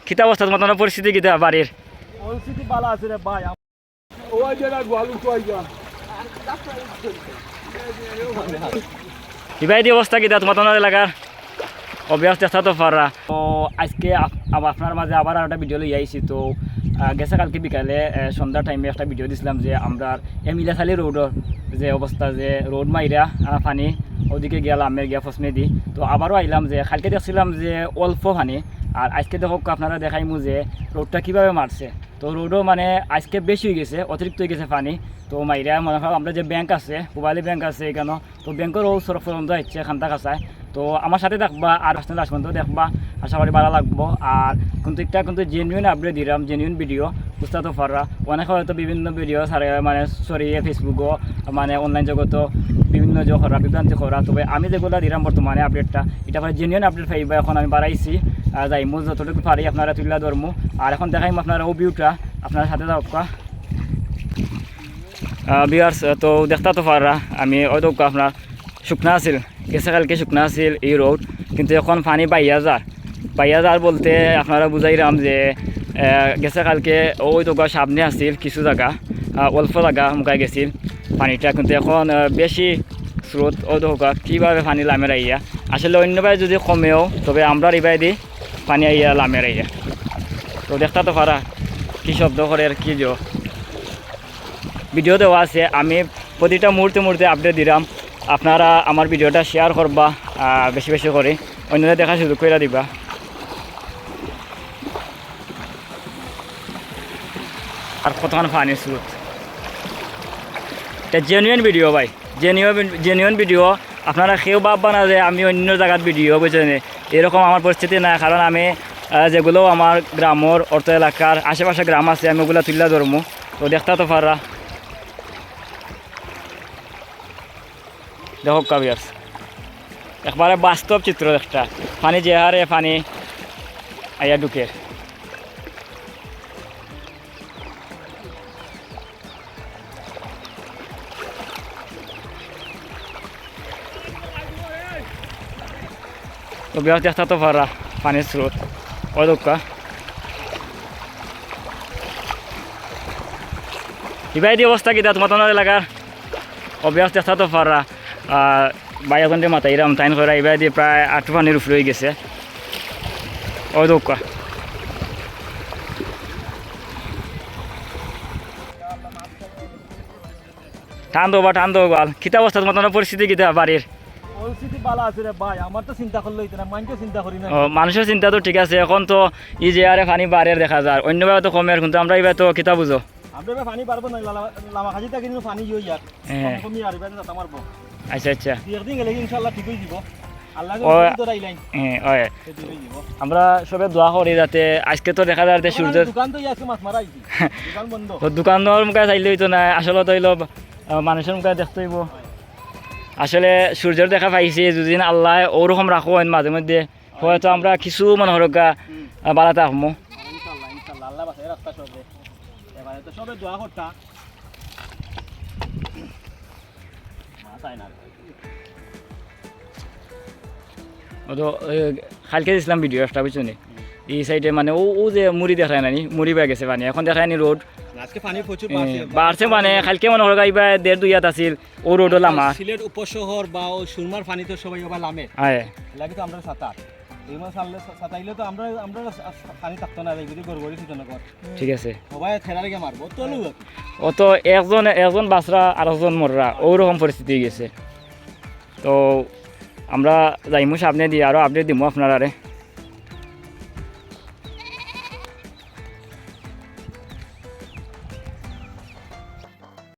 কিতা অবস্থা? তোমার পরিস্থিতি কিতা বাড়ির? পরিস্থিতি ভালো আছে রে ভাই ওই গোয়ালু অবস্থা কিতা তোমার এলাকার অভ্যাস দেখা তো পাররা তো আজকে আপ- আপ- আপনার মাঝে আবার একটা ভিডিও লই আইছি। তো গেছে কালকে বিকালে সন্ধ্যার টাইমে একটা ভিডিও দিছিলাম যে আমরা এমিলাখালি রোডর যে অবস্থা যে রোড মাইরা পানি ওদিকে গেলাম গিয়া ফসমে দি তো আবারও আইলাম যে কালকে দেখছিলাম যে অল্প পানি আর আজকে দেখো আপনারা দেখাইমু যে রোডটা কীভাবে মারছে। তো রোডও মানে আজকে বেশি হয়ে গেছে, অতিরিক্ত হয়ে গেছে পানি। তো মাইরা মনে হয় আমরা যে ব্যাংক আছে মোবাইলে ব্যাংক আছে এখানে, তো ব্যাংকেরও সরফ পর্যন্ত হচ্ছে খান্তা কাছায় তো আমার সাথে দেখবা আর আসতে লাস্ট পর্যন্ত দেখবা, আশা করি ভালো লাগবো। আর কিন্তু একটা কিন্তু জেনুইন আপডেট দিলাম জেনুইন ভিডিও বুঝতে তো পাররা অনেক হয়তো বিভিন্ন ভিডিও সারে মানে সরিয়ে ফেসবুকও মানে অনলাইন জগত বিভিন্ন যে করা বিভ্রান্তি করা তবে আমি যেগুলো দিলাম বর্তমানে আপডেটটা এটা জেনুইন আপডেট পাইবা, এখন আমি বাড়াইছি। যাইমু যতটুকু পারি আপনারা তুলিয়া ধরমু আর এখন দেখাইমু আপনারা ও আপনার সাথে যাওয়া বিয়ার্স তো দেখতা তো পারা আমি ওই তো আপনার শুকনা আছিল। কালকে শুকনা আছিল এই রোড কিন্তু এখন পানি বাইয়া যার বাইয়া যার বলতে আপনারা বুঝাইলাম যে আহ, গেছে কালকে ওই তো সামনে আছিল কিছু জায়গা অল্প জায়গা মুখাই গেছিল পানিটা। কিন্তু এখন বেশি স্রোত ও তো কীভাবে পানি লামের আইয়া আসলে অন্যভাবে যদি কমেও তবে আমরা রিবাই দি পানি আইয়া লামের আইয়া। তো দেখতা তো পারা কী শব্দ করে আর কী জো। ভিডিও দেওয়া আছে, আমি প্রতিটা মুহূর্তে মুহূর্তে আপডেট দিলাম আপনারা আমার ভিডিওটা শেয়ার করবা বেশি বেশি করে অন্যদের দেখা সুযোগ করে দিবা। আর কতক্ষণ পানি স্রোত এটা জেনুইন ভিডিও ভাই। জেনুইন জেনুইন ভিডিও আপনারা কেউ ভাববা না যে আমি অন্য জায়গার ভিডিও বুঝছেন এরকম আমার পরিস্থিতি না কারণ আমি যেগুলো আমার গ্রামর অর্থ এলাকার আশেপাশে গ্রাম আছে, আমি ওগুলো তুলে ধরমু। তো দেখতা তো পাররা। দেখো কাবিয়াস একবারে বাস্তব চিত্র একটা। পানি যে হারে পানি আইয়া ঢুকে। তো বিয়াস দেখতা তো পারা পানির স্রোত। ও দোকা ইবাই দি অবস্থা কিতা? তোমার তোমার এলাকার অভ্যাস দেখা তো পারা বাইরে ঘন্টে মাথায় এরম টাইন করে এবার প্রায় আট পানির উপরে হয়ে গেছে। ও দৌকা টান দেবো টান দেবো কিতা অবস্থা? তোমার পরিস্থিতি কিতা বাড়ির? পরিস্থিতি ভালো আছে রে ভাই আমার তো চিন্তা না চিন্তা করি না ও, মানুষের চিন্তা তো ঠিক আছে এখন তো ই যে আরে পানি বাড়ের দেখা যায় অন্যভাবে তো কমের কিন্তু আমরা এবার তো কিতা বুঝো? আমরা এবার পানি পারব না লামা- লামা খাজিটা কিন্তু পানি ইয়ে ইয়ার। কমি আর এবার যাতা মারবো। আচ্ছা আচ্ছা। একদিন গেলে ইনশাল্লাহ ঠিক হয়ে যাব আল্লাহ ও। তো রাইলাইন। ঠিক যাব আমরা সবে দোয়া করি যাতে আজকে তো দেখা যায় যে সূর্যের দোকান তো তো মুখে চাইলে হইতো না আসলে তো মানুষের মুখে দেখতে হইব আসলে সূর্যের দেখা পাইছি যদি আল্লাহ ওরকম রাখো মাঝে মধ্যে। হয়তো আমরা কিছু মনে হরকা বাড়াতে আহমো। তো কালকে দিয়েছিলাম ভিডিও একটা বুঝছ নি? এই সাইডে মানে ও ও যে মুড়ি দেখায় নানি মুড়ি বেয়ে গেছে পানি। এখন দেখায় নি রোড আজকে পানি প্রচুর এ, বাড়ছে মানে কালকে মনে ইবা দেড় দুই হাত আছিল ও রোডও লামা। সিলেট উপশহর বা ও সুরমার পানি তো সবাই আবার লামে। আয়। লাগে তো আমরা সাঁতার ঠিক আছে। একজন একজন বাসরা আর একজন মররা ওরকম পরিস্থিতি হয়ে গেছে। তো আমরা যাইমু সামনে দিয়ে আরও আপডেট দিমু আপনারা